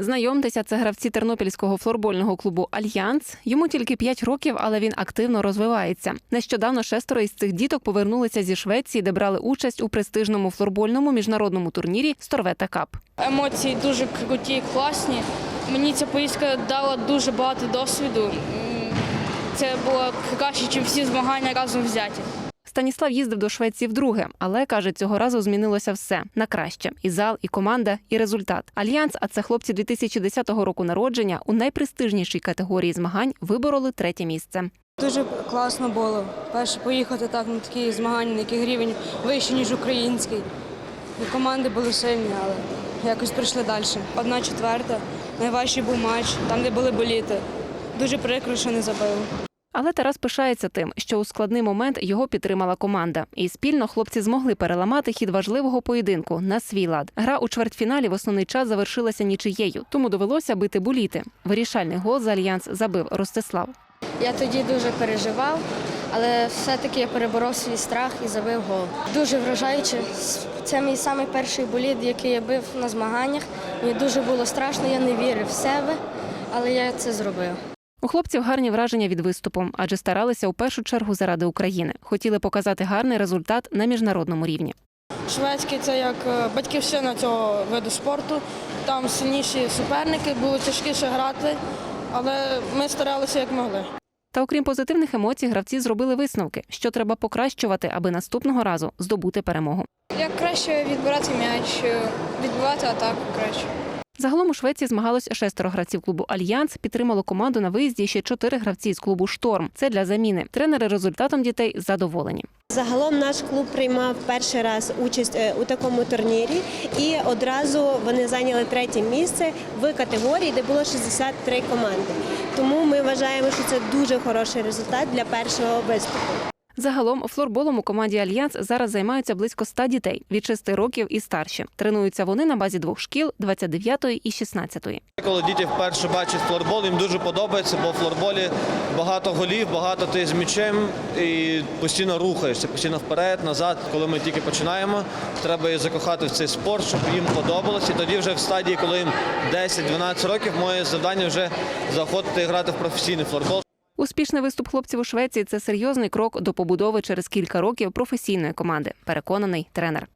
Знайомтеся, це гравці тернопільського флорбольного клубу Альянс. Йому тільки 5 років, але він активно розвивається. Нещодавно шестеро із цих діток повернулися зі Швеції, де брали участь у престижному флорбольному міжнародному турнірі Сторвета Кап. Емоції дуже круті, класні. Мені ця поїздка дала дуже багато досвіду. Це було краще, ніж всі змагання разом взяті. Станіслав їздив до Швеції вдруге, але каже, цього разу змінилося все на краще: і зал, і команда, і результат. Альянс, а це хлопці 2010 року народження, у найпрестижнішій категорії змагань вибороли третє місце. Дуже класно було. Перше поїхати так на такі змагання, на який рівень вищий, ніж український. І команди були сильні, але якось прийшли далі. Одна четверта. Найважчий був матч, там, де були боліти. Дуже прикро, що не забили. Але Тарас пишається тим, що у складний момент його підтримала команда, і спільно хлопці змогли переламати хід важливого поєдинку на свій лад. Гра у чвертьфіналі в основний час завершилася нічиєю, тому довелося бити буліти. Вирішальний гол за альянс забив Ростислав. Я тоді дуже переживав, але все-таки я переборов свій страх і забив гол. Дуже вражаюче. Це мій самий перший болід, який я бив на змаганнях. Мені дуже було страшно, я не вірив в себе, але я це зробив. У хлопців гарні враження від виступу, адже старалися у першу чергу заради України. Хотіли показати гарний результат на міжнародному рівні. Шведський це як е, батьківщина цього виду спорту. Там сильніші суперники, було тяжкіше грати, але ми старалися як могли. Та окрім позитивних емоцій, гравці зробили висновки, що треба покращувати, аби наступного разу здобути перемогу. Як краще відбирати м'яч, відбивати атаку краще. Загалом у Швеції змагалось шестеро гравців клубу Альянс. Підтримало команду на виїзді ще чотири гравці з клубу Шторм. Це для заміни. Тренери результатом дітей задоволені. Загалом наш клуб приймав перший раз участь е, у такому турнірі, і одразу вони зайняли третє місце в категорії, де було 63 команди. Тому ми вважаємо, що це дуже хороший результат для першого виступу. Загалом флорболом у команді Альянс зараз займаються близько 100 дітей від 6 років і старші. Тренуються вони на базі двох шкіл 29 і 16. Коли діти вперше бачать флорбол, їм дуже подобається, бо в флорболі багато голів, багато ти з м'ячем і постійно рухаєшся, постійно вперед, назад. Коли ми тільки починаємо, треба їх закохати в цей спорт, щоб їм подобалося. І тоді вже в стадії, коли їм 10-12 років, моє завдання вже заходити грати в професійний флорбол. Успішний виступ хлопців у Швеції це серйозний крок до побудови через кілька років професійної команди. Переконаний тренер.